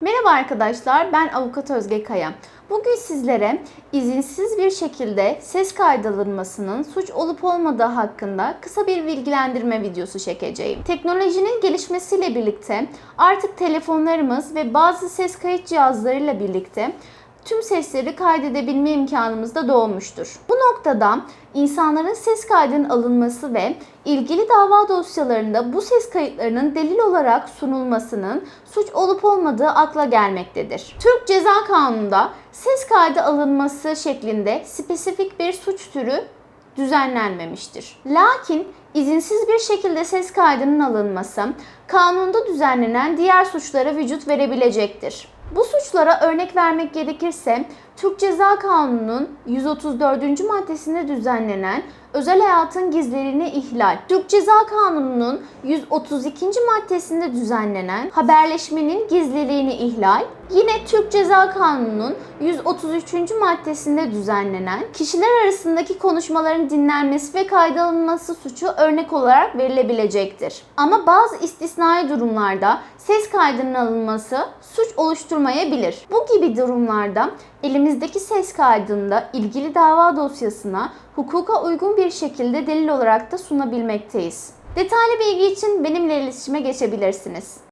Merhaba arkadaşlar, ben Avukat Özge Kaya. Bugün sizlere izinsiz bir şekilde ses kaydı alınmasının suç olup olmadığı hakkında kısa bir bilgilendirme videosu çekeceğim. Teknolojinin gelişmesiyle birlikte artık telefonlarımız ve bazı ses kayıt cihazlarıyla birlikte tüm sesleri kaydedebilme imkanımız da doğmuştur. Bu noktada insanların ses kaydının alınması ve ilgili dava dosyalarında bu ses kayıtlarının delil olarak sunulmasının suç olup olmadığı akla gelmektedir. Türk Ceza Kanunu'nda ses kaydı alınması şeklinde spesifik bir suç türü düzenlenmemiştir. Lakin izinsiz bir şekilde ses kaydının alınması kanunda düzenlenen diğer suçlara vücut verebilecektir. Bu suçlara örnek vermek gerekirse Türk Ceza Kanunu'nun 134. maddesinde düzenlenen özel hayatın gizliliğini ihlal, Türk Ceza Kanunu'nun 132. maddesinde düzenlenen haberleşmenin gizliliğini ihlal, yine Türk Ceza Kanunu'nun 133. maddesinde düzenlenen kişiler arasındaki konuşmaların dinlenmesi ve kayda alınması suçu örnek olarak verilebilecektir. Ama bazı istisnai durumlarda ses kaydının alınması suç oluşturmayabilir. Bu gibi durumlarda elimizdeki ses kaydında ilgili dava dosyasına hukuka uygun bir şekilde delil olarak da sunabilmekteyiz. Detaylı bilgi için benimle iletişime geçebilirsiniz.